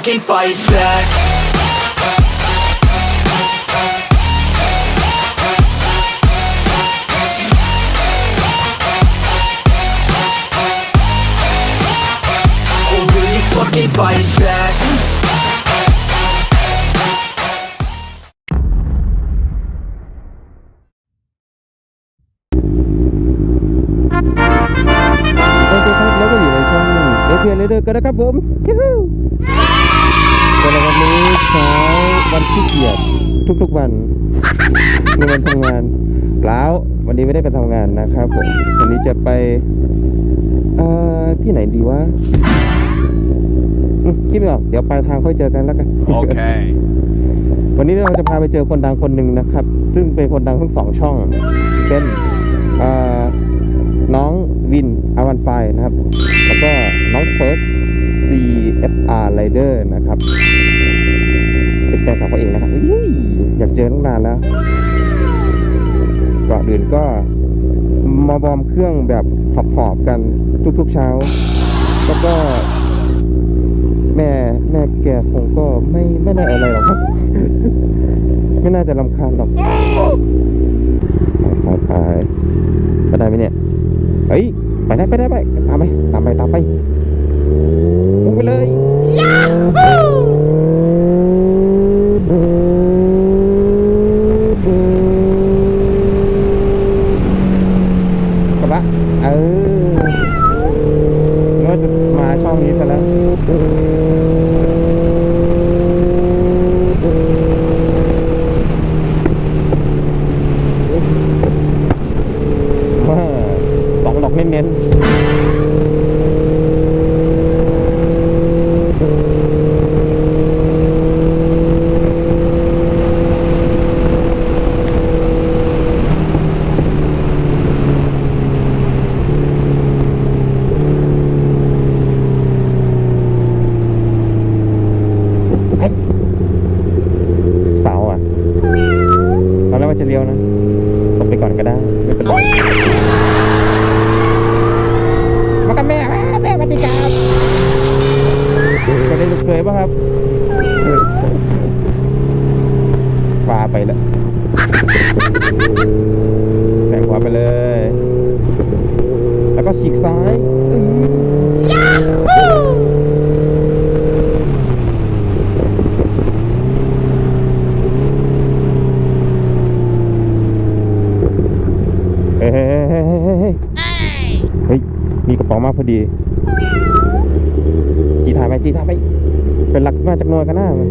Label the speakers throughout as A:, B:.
A: fucking fight back. Fucking fight back?
B: องเอเพียเดอร์กันนะครับผมยูฮูสำหรับวันนี้เช้าวันขี้เกียจทุกๆวันในวันทำงานเปล่าวันนี้ไม่ได้ไปทำงานนะครับผมวันนี้จะไปเอ่อที่ไหนดีวะอืมคิดไม่ออกเดี๋ยวปลายทางค่อยเจอกันแล้วกัน
C: Okay.
B: วันนี้เราจะพาไปเจอคนดังคนหนึ่งนะครับ ซึ่งเป็นคนดังทั้งสองช่อง เป็นเอ่อ น้องวินอาวันไฟนะครับ แล้วก็น้องเฟิร์ส CFR Rider นะครับ เป็นแฟนคลับเขาเองนะครับอยอยากเจอตั้งนานแล้วก่อนอื่นก็มาวอมเครื่องแบบหอบๆกันทุกๆเช้า แล้วก็ แม่แม่แกคงก็ไม่ไม่ได้อะไรหรอกครับ ไม่น่าจะรำคาญหรอก ไปไปไปได้ไหมเนี่ยเฮ้ยไปได้ไปได้ไปตามไปตามไปตามไปมุ่งไปเลยกระบะเออเมื่อจะมาช่องนี้ซะแล้ว ว่าสองดอกเน้นๆเฮ้ยเสาอะตอนแรกว่า จะเลี้ยวนะตกไปก่อนก็ได้ ไม่เป็นไรมากับแม่แม่แม่สวัสดีครับจะได้ลูกเคยป่ะครับปลาไปแล้วแสงขวาไปเลย แล้วก็ฉีกซ้ายอื้อเฮ้ยเฮ้ยเฮ้ยเฮ้ยเฮ้ยเฮ้ย เฮ้ย มีกระเป๋ามาพอดีจีถ่ายไปจีถ่ายไป เป็นหลักมาจากหนวยกันหน้าไหม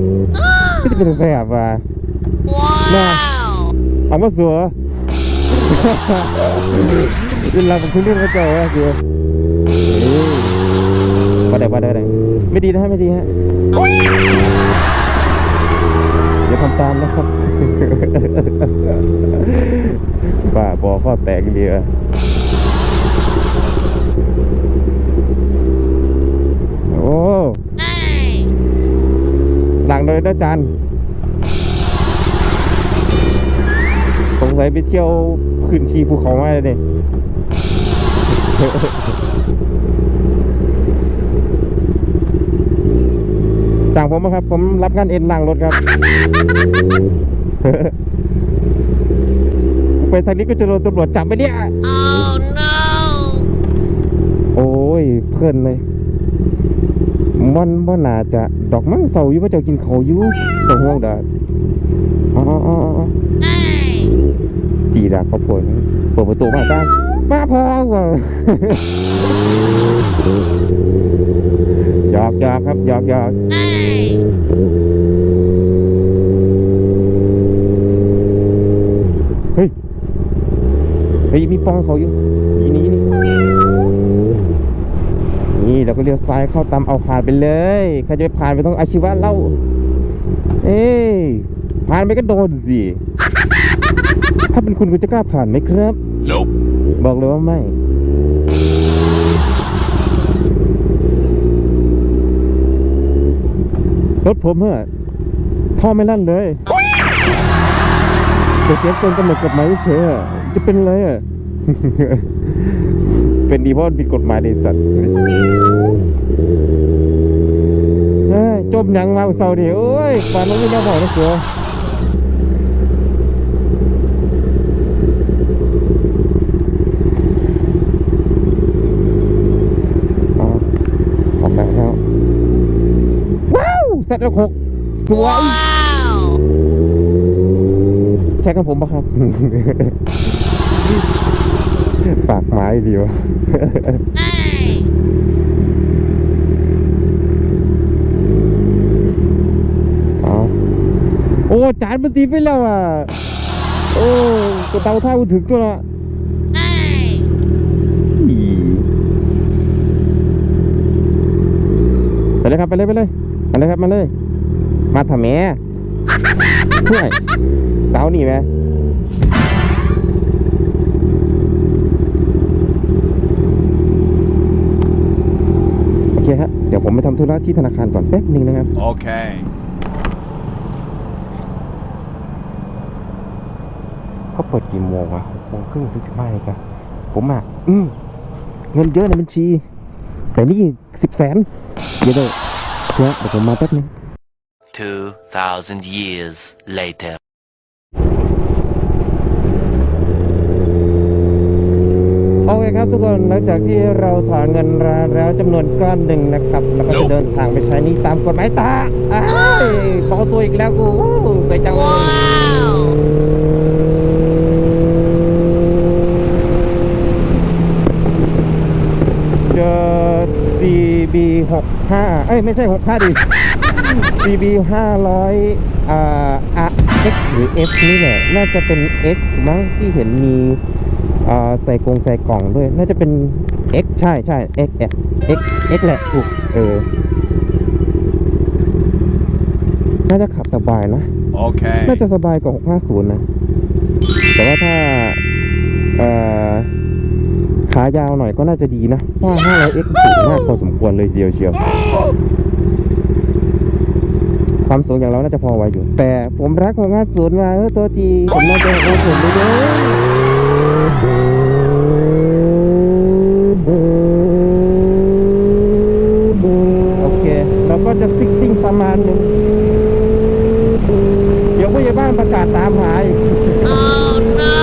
B: ก็จะเป็นแสบว่ะน่าเอามาสัวเป็นหลักของคุณเรื่องกระเจ้าว่ะคือมาได้มาได้มาได้ไม่ดีนะฮะไม่ดีฮะอย่าทำตามนะครับบ้าบอข้อแตกเดียว โอ้หลังเลยนะจันสงสัยไปเที่ยวขึ้นทีภูเขามาเลยเนี่ยสั่งผมนะครับ ผมรับงานเอ็นล่างรถครับ ไปทางนี้ก็จะโดนตำรวจจับไปเนี่ย
D: Oh no!
B: โอ้ยเพื่อนเลย มันบ่น่าจะดอกมั้งเสาอยู่ว่าเจ้ากินเขาอยู่ต่ห่วงดาอ๋ออ๋ออ๋ออ๋อ
D: Hey!
B: จีดาเขาปวดเปิดประตูมาจ้ามาพองว่ะหยอกหยอกครับหยอกหยอกเฮ้ยเฮ้ยมีปองเขาอยู่อีนี้นี่นี่เราก็เลี้ยวซ้ายเข้าตามเอาผ่านไปเลยใครจะไปผ่านไปต้องอาชีวะเล่า เอ้ยผ่านไปก็โดนสิ ถ้าเป็นคุณคุณจะกล้าผ่านไหมครับ
C: Nope.
B: บอกเลยว่าไม่รถผมอะท่อไม่ลั่นเลยแต่เสียงเกินกำหนดกฎหมายเฉยๆอะจะเป็นอะไรอะ เป็นดีเพราะมันผิดกฎหมายในสัตว์เฮ้ยโจมหยังมาเศร้าดิโอ้ยปานนั้นไม่ได้บอกนะเสืออ๋อออกจากแล้วว้าวเสร็จแล้วหกสวย
D: Wow!
B: แค่กับผมปะครับ ปากไม้เดียว
D: Hey!
B: เอโอ้จานมันตีไปแล้วอะ โอ้กระเตาท่ากูถึงตัวละไปเลยครับไปเลยไปเลยมาเลยครับมาเลย มาทำแม่ช่วยสาวนี่ไหมโอเคฮะ เดี๋ยวผมไปทำธุระที่ธนาคารก่อนแป๊บหนึงนะครับ
C: Okay.
B: เขาเปิดกี่โมงวะหกโมงครึ่งถึงสิบห้านาฬิกาผมอะอืมเงินเยอะในบัญชี แต่นี่สิบแสนเดี๋ยวเดี๋ยวเดี๋ยวเดี๋ยวผมมาแป๊บนึง
E: 2,000 years later.
B: โอเคครับทุกคนหลั งจากที่เราถอนเงินมาแล้วจำนวนก้อนหนึ่งนะครับ แล้วก็จะเดินทางไปใช้หนี้ตามกฎหมายตาอ้ายขอตัวอีกแล้วกูสวยจังเลย
D: Wow!
B: เจอ CB 65เอ้ย ไม่ใช่65ดิ CB 500อ่า RX หรือ F นี่แหละ น่าจะเป็น X มั้งที่เห็นมีอ่า ใส่กรงใส่กล่องด้วย น่าจะเป็น X ใช่ใช่ X X X X แหละถูกเออ น่าจะขับสบายนะ
C: Okay.
B: น่าจะสบายกว่า 650 นะ แต่ว่าถ้าเอ่อขายาวหน่อยก็น่าจะดีนะเพราะว่า 500x สูงมากพอสมควรเลยเดียวเชียว ความสูงอย่างเราน่าจะพอไหวอยู่ แต่ผมรัก650 มาเออตัวทีผมน่าจะโอ้ผมเลย เด้อโอเค เราก็จะซิกซิ่งประมาณหนึง เดี๋ยวผู้ใหญ่บ้านประกาศตามหาอีก
D: Oh no!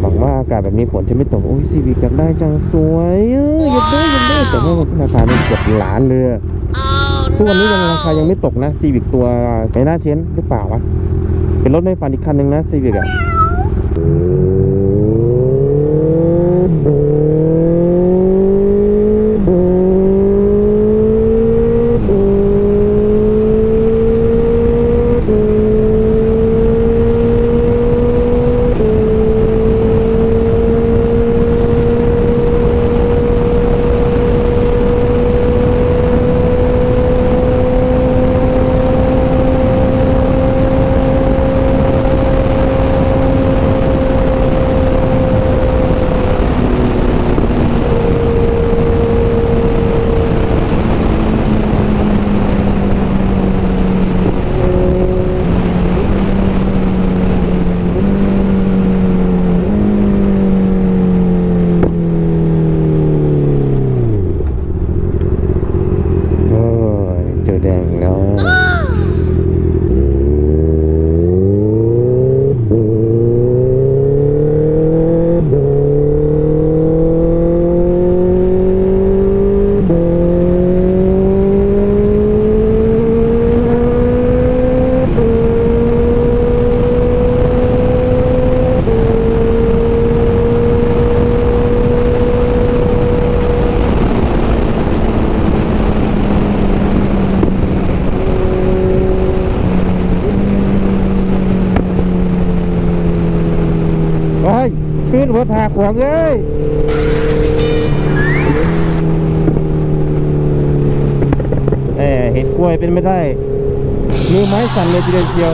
B: หวังว่าอากาศแบบ นี้ฝนจะไม่ตก โอ้ยซีวิกกันได้จังสวยเออหยุดด้วยหยุดด้วยแต่ว่าราคาเป็นเกือบล้านเลยทุกวันนี้ยังราคายังไม่ตกนะซีวิกตัวไม่น่าเชนหรือเปล่าวะเป็นรถในฝันอีกคันหนึ่งนะซีวิกอะ ถหากหวงเอ้ยแหมเห็นกล้วยเป็นไม่ได้มือไม้สั่นเลยทีเดียว